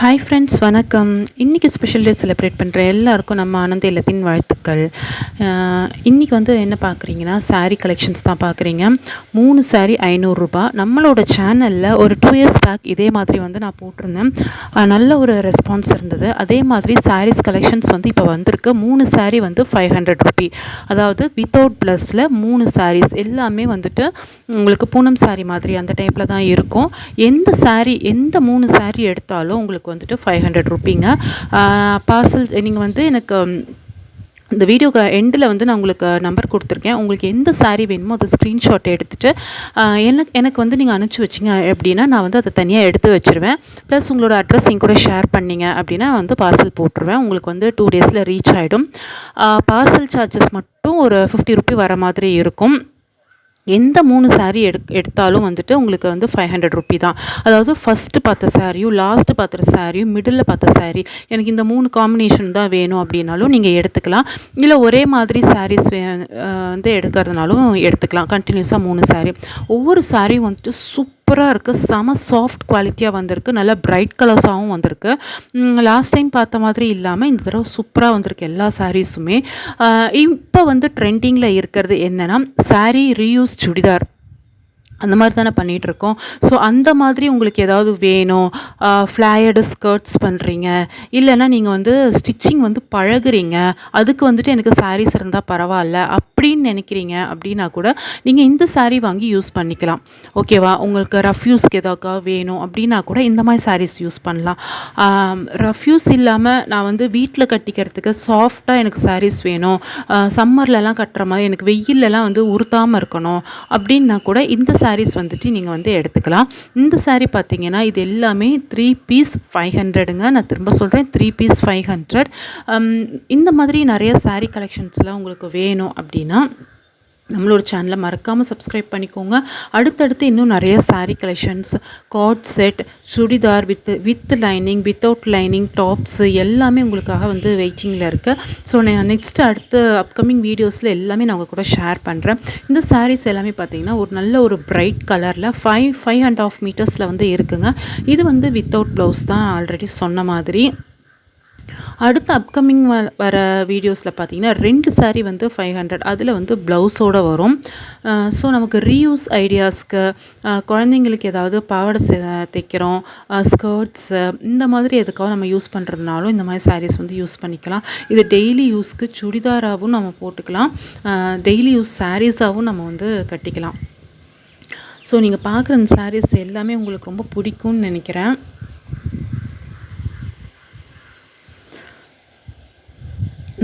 Hi friends வணக்கம். இன்றைக்கி special day celebrate பண்ணுற எல்லாருக்கும் நம்ம ஆனந்த இல்லத்தின் வாழ்த்துக்கள். இன்றைக்கி வந்து என்ன பார்க்குறீங்கன்னா சாரீ கலெக்ஷன்ஸ் தான் பார்க்குறீங்க. மூணு சாரீ ஐநூறுரூபா நம்மளோட சேனலில் ஒரு டூ இயர்ஸ் பேக் இதே மாதிரி வந்து நான் போட்டிருந்தேன். நல்ல ஒரு ரெஸ்பான்ஸ் இருந்தது. அதே மாதிரி சாரீஸ் கலெக்ஷன்ஸ் வந்து இப்போ வந்திருக்கு. மூணு சாரீ வந்து ஃபைவ் ஹண்ட்ரட் ருபி அதாவது வித்தவுட் ப்ளஸில் மூணு சாரீஸ் எல்லாமே வந்துட்டு உங்களுக்கு பூனம் சாரீ மாதிரி அந்த டைப்பில் தான் இருக்கும். எந்த சாரீ எந்த மூணு சாரீ எடுத்தாலும் உங்களுக்கு உங்களுக்கு வந்துட்டு ஃபைவ் ஹண்ட்ரட் ருப்பீங்க பார்சல் நீங்கள் வந்து எனக்கு இந்த வீடியோ எண்டில் வந்து நான் உங்களுக்கு நம்பர் கொடுத்துருக்கேன். உங்களுக்கு எந்த சாரீ வேணுமோ அதை ஸ்க்ரீன்ஷாட் எடுத்துகிட்டு எனக்கு எனக்கு வந்து நீங்கள் அனுப்பிச்சி வச்சிங்க அப்படின்னா நான் வந்து அதை தனியாக எடுத்து வச்சுருவேன். ப்ளஸ் உங்களோட அட்ரஸ் எங்க கூட ஷேர் பண்ணிங்க அப்படின்னா வந்து பார்சல் போட்டுருவேன். உங்களுக்கு வந்து டூ டேஸில் ரீச் ஆகிடும் பார்சல் சார்ஜஸ் மட்டும் ஒரு ஃபிஃப்டி ருப்பி வர மாதிரி இருக்கும். எந்த மூணு சாரீ எடு எடுத்தாலும் வந்துட்டு உங்களுக்கு வந்து ஃபைவ் ஹண்ட்ரட் ருப்பி தான். அதாவது ஃபஸ்ட்டு பார்த்த சாரியும் லாஸ்ட்டு பார்த்த சாரியும் மிடில் பார்த்த சாரீ எனக்கு இந்த மூணு காம்பினேஷன் தான் வேணும் அப்படின்னாலும் நீங்கள் எடுத்துக்கலாம். இல்லை ஒரே மாதிரி சாரீஸ் வே வந்து எடுக்கிறதுனாலும் எடுத்துக்கலாம். கண்டினியூஸாக மூணு சாரீ ஒவ்வொரு சாரியும் வந்துட்டு சூப் சூப்பராக இருக்குது செம சாஃப்ட் குவாலிட்டியாக வந்திருக்கு. நல்லா பிரைட் கலர்ஸாகவும் வந்திருக்கு. லாஸ்ட் டைம் பார்த்த மாதிரி இல்லாமல் இந்த தடவை சூப்பராக வந்திருக்கு எல்லா சாரீஸுமே இப்போ வந்து ட்ரெண்டிங்கில் இருக்கிறது என்னென்னா சாரீ ரீயூஸ் சுடிதார். அந்த மாதிரி தானே பண்ணிகிட்ருக்கோம் ஸோ அந்த மாதிரி உங்களுக்கு ஏதாவது வேணும்? ஃப்ளாயர்டு ஸ்கர்ட்ஸ் பண்ணுறீங்க இல்லைன்னா நீங்கள் வந்து ஸ்டிச்சிங் வந்து பழகுறீங்க. அதுக்கு வந்துட்டு எனக்கு சாரீஸ் இருந்தால் பரவாயில்ல. அப் அப்படின்னு நினைக்கிறீங்க அப்படின்னா கூட நீங்கள் இந்த சாரீ வாங்கி யூஸ் பண்ணிக்கலாம். ஓகேவா உங்களுக்கு ரஃப் யூஸ்க்கு வேணும் அப்படின்னா கூட இந்த மாதிரி சாரீஸ் யூஸ் பண்ணலாம். ரஃப் யூஸ் இல்லாமல் நான் வந்து வீட்டில் கட்டிக்கிறதுக்கு சாஃப்டாக எனக்கு சாரீஸ் வேணும். சம்மர்லலாம் கட்டுற மாதிரி எனக்கு வெயிலெலாம் வந்து உறுத்தாமல் இருக்கணும் அப்படின்னா கூட இந்த சாரீஸ் வந்துட்டு நீங்கள் வந்து எடுத்துக்கலாம். இந்த சாரீ பார்த்தீங்கன்னா இது எல்லாமே த்ரீ பீஸ் ஃபைவ் ஹண்ட்ரடுங்க நான் திரும்ப சொல்கிறேன் த்ரீ பீஸ் ஃபைவ் ஹண்ட்ரட் இந்த மாதிரி நிறைய சாரீ கலெக்ஷன்ஸ்லாம் உங்களுக்கு வேணும் அப்படின்னு நம்மளோட சேனலை மறக்காமல் சப்ஸ்கிரைப் பண்ணிக்கோங்க. அடுத்தடுத்து இன்னும் நிறைய sari collections God set churidar with with lining without lining tops எல்லாமே உங்களுக்காக வந்து வெயிட்டிங்கில் இருக்குது ஸோ நான் நெக்ஸ்ட் அடுத்த அப்கமிங் வீடியோஸில் எல்லாமே நான் உங்கள் கூட ஷேர் பண்ணுறேன் இந்த சாரீஸ் எல்லாமே பார்த்தீங்கன்னா ஒரு நல்ல ஒரு பிரைட் கலரில் ஃபைவ் ஃபைவ் அண்ட் ஆஃப் மீட்டர்ஸில் வந்து இருக்குங்க. இது வந்து வித்தவுட் ப்ளவுஸ் தான் ஆல்ரெடி சொன்ன மாதிரி. அடுத்த அப்கமிங் வ வர வீடியோஸில் பார்த்தீங்கன்னா ரெண்டு சாரீ வந்து ஃபைவ் ஹண்ட்ரட் அதில் வந்து ப்ளவுஸோடு வரும். ஸோ நமக்கு ரீயூஸ் ஐடியாஸ்க்கு குழந்தைங்களுக்கு ஏதாவது பாவாடை தைக்கிறோம் ஸ்கர்ட்ஸு இந்த மாதிரி எதுக்காக நம்ம யூஸ் பண்ணுறதுனாலும் இந்த மாதிரி சாரீஸ் வந்து யூஸ் பண்ணிக்கலாம். இது டெய்லி யூஸ்க்கு சுடிதாராகவும் நம்ம போட்டுக்கலாம். டெய்லி யூஸ் சாரீஸாகவும் நம்ம வந்து கட்டிக்கலாம். ஸோ நீங்கள் பார்க்குற இந்த சாரீஸ் எல்லாமே உங்களுக்கு ரொம்ப பிடிக்கும்னு நினைக்கிறேன்.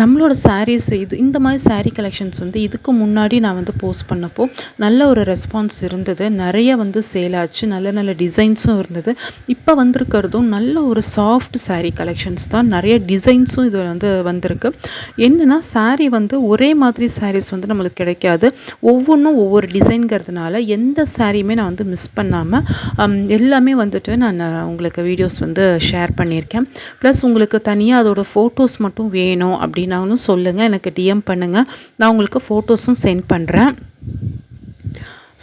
நம்மளோட சாரீஸ் இது இந்த மாதிரி சாரீ கலெக்ஷன்ஸ் வந்து இதுக்கு முன்னாடி நான் வந்து போஸ்ட் பண்ணப்போ நல்ல ஒரு ரெஸ்பான்ஸ் இருந்தது. நிறைய வந்து சேல் ஆச்சு. நல்ல நல்ல டிசைன்ஸும் இருந்தது. இப்போ வந்திருக்கிறதும் நல்ல ஒரு சாஃப்ட் சாரீ கலெக்ஷன்ஸ் தான். நிறைய டிசைன்ஸும் இது வந்து வந்திருக்கு. என்னென்னா சாரீ வந்து ஒரே மாதிரி சாரீஸ் வந்து நம்மளுக்கு கிடைக்காது. ஒவ்வொன்றும் ஒவ்வொரு டிசைன்கிறதுனால எந்த சாரியுமே நான் வந்து மிஸ் பண்ணாமல் எல்லாமே வந்துட்டு நான் உங்களுக்கு வீடியோஸ் வந்து ஷேர் பண்ணியிருக்கேன். ப்ளஸ் உங்களுக்கு தனியாக அதோடய ஃபோட்டோஸ் மட்டும் வேணும் அப்படின்னாலும் சொல்லுங்கள் எனக்கு டிஎம் பண்ணுங்கள் நான் உங்களுக்கு ஃபோட்டோஸும் சென்ட் பண்ணுறேன்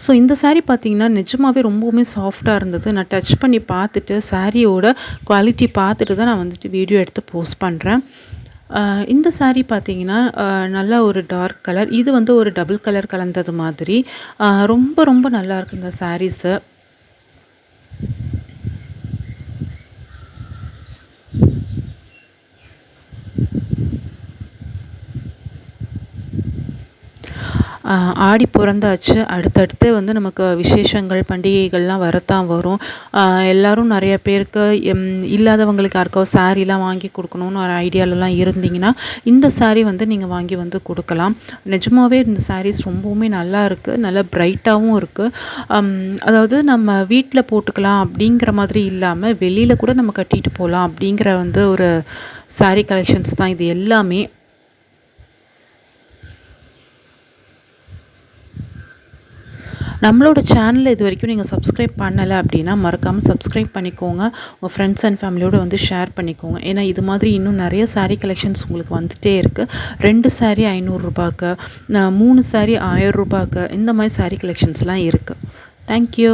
ஸோ இந்த சாரீ பார்த்தீங்கன்னா நிஜமாகவே ரொம்பவுமே சாஃப்டாக இருந்தது. நான் டச் பண்ணி பார்த்துட்டு சாரியோட குவாலிட்டி பார்த்துட்டு தான் நான் வந்துட்டு வீடியோ எடுத்து போஸ்ட் பண்ணுறேன் இந்த சாரீ பார்த்தீங்கன்னா நல்லா ஒரு டார்க் கலர் இது வந்து ஒரு டபுள் கலர் கலந்தது மாதிரி. ரொம்ப ரொம்ப நல்லாயிருக்கு இந்த சாரீஸு ஆடி பிறந்தாச்சு. அடுத்தடுத்து வந்து நமக்கு விசேஷங்கள் பண்டிகைகள்லாம் வரத்தான் வரும். எல்லோரும் நிறைய பேருக்கு இல்லாதவங்களுக்கு யாருக்கோ சாரீலாம் வாங்கி கொடுக்கணுன்னு ஒரு ஐடியாலலாம் இருந்தீங்கன்னா இந்த சாரீ வந்து நீங்கள் வாங்கி வந்து கொடுக்கலாம். நிஜமாகவே இந்த சாரீஸ் ரொம்பவுமே நல்லா இருக்குது நல்லா பிரைட்டாகவும் இருக்குது அதாவது நம்ம வீட்டில் போட்டுக்கலாம் அப்படிங்கிற மாதிரி இல்லாமல் வெளியில் கூட நம்ம கட்டிட்டு போகலாம் அப்படிங்கிற வந்து ஒரு சாரீ கலெக்ஷன்ஸ் தான் இது எல்லாமே. நம்மளோட சேனலை இது வரைக்கும் நீங்கள் சப்ஸ்கிரைப் பண்ணலை அப்படின்னா மறக்காமல் சப்ஸ்கிரைப் பண்ணிக்கோங்க. உங்கள் ஃப்ரெண்ட்ஸ் அண்ட் ஃபேமிலியோடு வந்து ஷேர் பண்ணிக்கோங்க. ஏன்னா இது மாதிரி இன்னும் நிறைய சாரீ கலெக்ஷன்ஸ் உங்களுக்கு வந்துகிட்டே இருக்குது ரெண்டு சாரீ ஐநூறுரூபாக்கு மூணு சாரீ ஆயிரம் ரூபாய்க்கு இந்த மாதிரி சாரீ கலெக்ஷன்ஸ்லாம் இருக்குது தேங்க்யூ